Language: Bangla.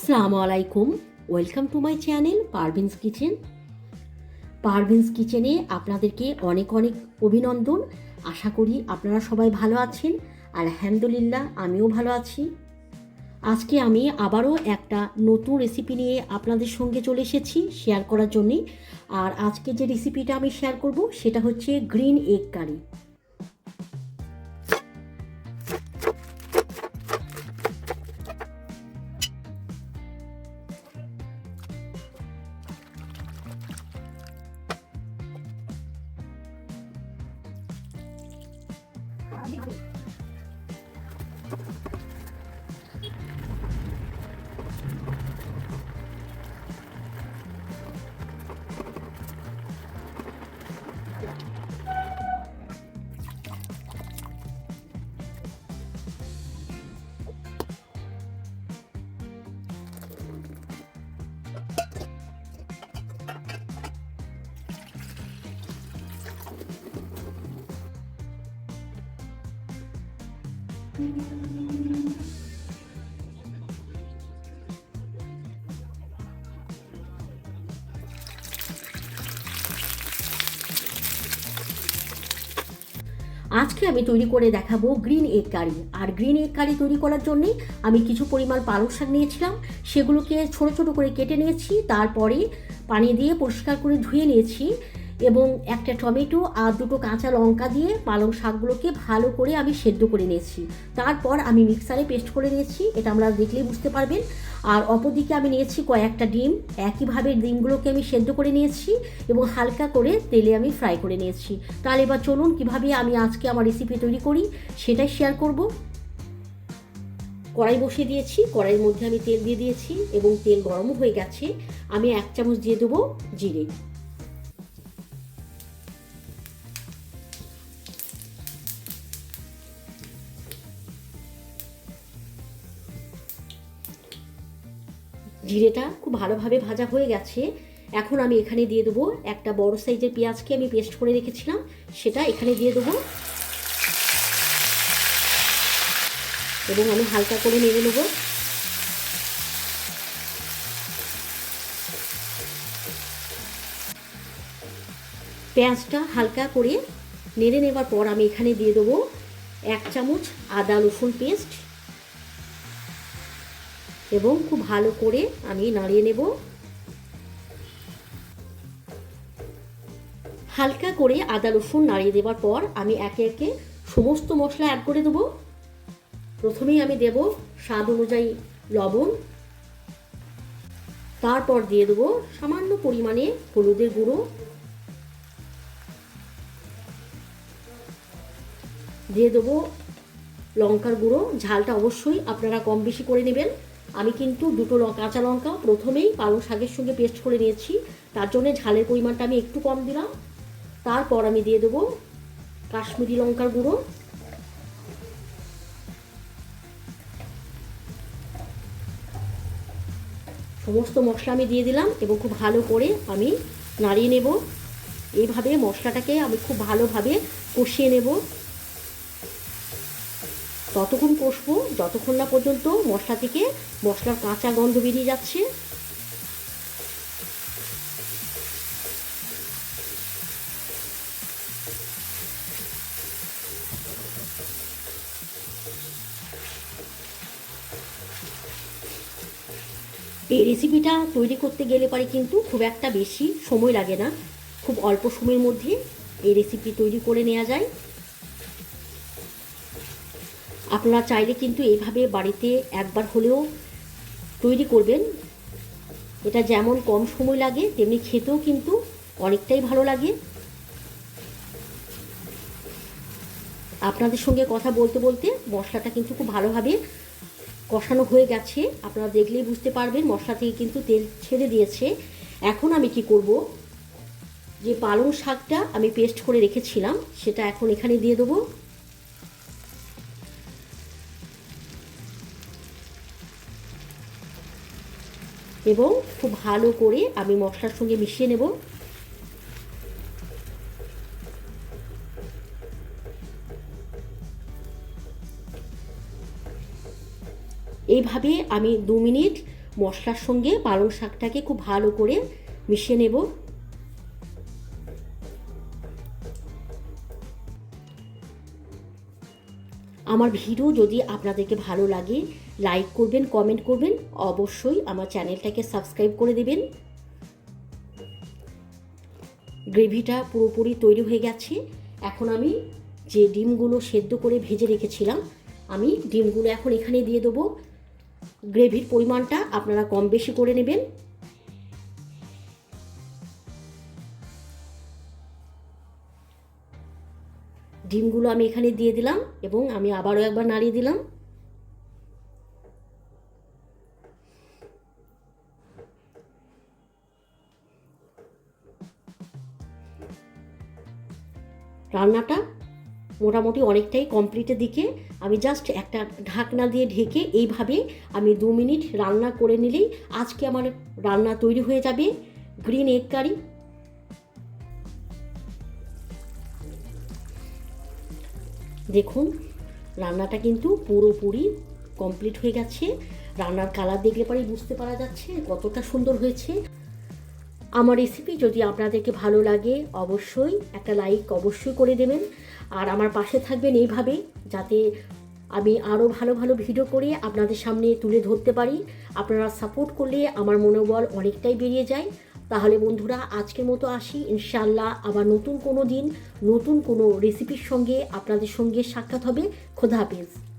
আসসালামু আলাইকুম। Welcome to my channel Parveen's kitchen Parveen's কিচেনে আপনাদেরকে অনেক অনেক অভিনন্দন। আশা করি আপনারা সবাই ভালো আছেন। আলহামদুলিল্লাহ, আমিও ভালো আছি। আজকে আমি আবারও একটা নতুন রেসিপি নিয়ে আপনাদের সঙ্গে চলে এসেছি শেয়ার করার জন্যে। আর আজকে যে রেসিপিটা আমি শেয়ার করব, সেটা হচ্ছে গ্রিন এগ কারি Bye. আজকে আমি তৈরি করে দেখাবো গ্রিন এগ কারি। আর গ্রিন এগ কারি তৈরি করার জন্যে আমি কিছু পরিমাণ পালং শাক নিয়েছিলাম। সেগুলোকে ছোট ছোট করে কেটে নিয়েছি। তারপরে পানি দিয়ে পরিষ্কার করে ধুয়ে নিয়েছি। এবং একটা টমেটো আর দুটো কাঁচা লঙ্কা দিয়ে পালং শাকগুলোকে ভালো করে আমি সেদ্ধ করে নিয়েছি। তারপর আমি মিক্সারে পেস্ট করে নিয়েছি, এটা আমরা দেখলেই বুঝতে পারবেন। আর অপরদিকে আমি নিয়েছি কয়েকটা ডিম, একইভাবে ডিমগুলোকে আমি সেদ্ধ করে নিয়েছি এবং হালকা করে তেলে আমি ফ্রাই করে নিয়েছি। তাহলে এবার চলুন কীভাবে আমি আজকে আমার রেসিপি তৈরি করি, সেটাই শেয়ার করব। কড়াই বসিয়ে দিয়েছি, কড়াইয়ের মধ্যে আমি তেল দিয়ে দিয়েছি এবং তেল গরম হয়ে গেছে। আমি এক চামচ দিয়ে দেবো জিরে। জিরেটা খুব ভালোভাবে ভাজা হয়ে গেছে। এখন আমি এখানে দিয়ে দেবো একটা বড় সাইজের পেঁয়াজকে আমি পেস্ট করে রেখেছিলাম, সেটা এখানে দিয়ে দেবো। এবং আমি হালকা করে নেড়ে নেব। পেঁয়াজটা হালকা করে নেড়ে নেবার পর আমি এখানে দিয়ে দেবো এক চামচ আদা রসুন পেস্ট। এবং খুব ভালো করে আমি নাড়িয়ে নেব। হালকা করে আদা রসুন নাড়িয়ে দেওয়ার পর আমি একে একে সমস্ত মশলা অ্যাড করে দেবো। প্রথমেই আমি দেব স্বাদ অনুযায়ী লবণ। তারপর দিয়ে দেবো সামান্য পরিমাণে হলুদের গুঁড়ো। দিয়ে দেবো লঙ্কার গুঁড়ো, ঝালটা অবশ্যই আপনারা কম বেশি করে নেবেন। আমি কিন্তু দুটো কাঁচা লঙ্কা প্রথমেই পালং শাকের সঙ্গে পেস্ট করে নিয়েছি। তার জন্য ঝালের পরিমাণটা আমি একটু কম দিলাম। তারপর আমি দিয়ে দেবো কাশ্মীরি লঙ্কার গুঁড়ো। সমস্ত মশলা আমি দিয়ে দিলাম এবং খুব ভালো করে আমি নাড়িয়ে নেব। এইভাবে মশলাটাকে আমি খুব ভালোভাবে কষিয়ে নেব। ততক্ষণ কষবো, যতক্ষণ না পর্যন্ত মশলা থেকে মশলার কাঁচা গন্ধ বেরিয়ে যাচ্ছে। এই রেসিপিটা তৈরি করতে গেলে পারে কিন্তু খুব একটা বেশি সময় লাগে না। খুব অল্প সময়ের মধ্যে এই রেসিপি তৈরি করে নেওয়া যায়। আপনারা চাইলে কিন্তু এইভাবে বাড়িতে একবার হলেও তৈরি করবেন। এটা যেমন কম সময় লাগে, তেমনি খেতেও কিন্তু অনেকটাই ভালো লাগে। আপনাদের সঙ্গে কথা বলতে বলতে মশলাটা কিন্তু খুব ভালোভাবে কষানো হয়ে গেছে। আপনারা দেখলেই বুঝতে পারবেন মশলা থেকে কিন্তু তেল ছেড়ে দিয়েছে। এখন আমি কি করব? যে পালং শাকটা আমি পেস্ট করে রেখেছিলাম, সেটা এখন এখানে দিয়ে দেবো। এবং খুব ভালো করে আমি মশলার সঙ্গে মিশিয়ে নেব। এইভাবে আমি দু মিনিট মশলার সঙ্গে পালং শাকটাকে খুব ভালো করে মিশিয়ে নেব। আমার ভিডিও যদি আপনাদেরকে ভালো লাগে লাইক করবেন কমেন্ট করবেন, অবশ্যই আমার চ্যানেলটাকে সাবস্ক্রাইব করে দেবেন। গ্রেভিটা পুরোপুরি তৈরি হয়ে গেছে। এখন আমি যে ডিমগুলো সেদ্ধ করে ভেজে রেখেছিলাম, আমি ডিমগুলো এখন এখানে দিয়ে দেবো। গ্রেভির পরিমাণটা আপনারা কম বেশি করে নেবেন। ডিমগুলো আমি এখানে দিয়ে দিলাম এবং আমি আবারও একবার নাড়িয়ে দিলাম। রান্নাটা মোটামুটি অনেকটাই কমপ্লিটের দিকে। আমি জাস্ট একটা ঢাকনা দিয়ে ঢেকে এইভাবে আমি দু মিনিট রান্না করে নিলেই আজকে আমার রান্না তৈরি হয়ে যাবে। গ্রিন এগ কারি দেখুন, রান্নাটা কিন্তু পুরোপুরি কমপ্লিট হয়ে গেছে। রান্নার কালার দেখলে পরেই বুঝতে পারা যাচ্ছে কতটা সুন্দর হয়েছে। আমার রেসিপি যদি আপনাদেরকে ভালো লাগে, অবশ্যই একটা লাইক অবশ্যই করে দেবেন। আর আমার পাশে থাকবেন এইভাবে, যাতে আমি আরও ভালো ভালো ভিডিও করে আপনাদের সামনে তুলে ধরতে পারি। আপনারা সাপোর্ট করলে আমার মনোবল অনেকটাই বেরিয়ে যায়। তাহলে বন্ধুরা, আজকের মতো আসি। ইনশাল্লাহ আবার নতুন কোনো দিন, নতুন কোনো রেসিপির সঙ্গে আপনাদের সঙ্গে সাক্ষাৎ হবে। খোদা হাফেজ।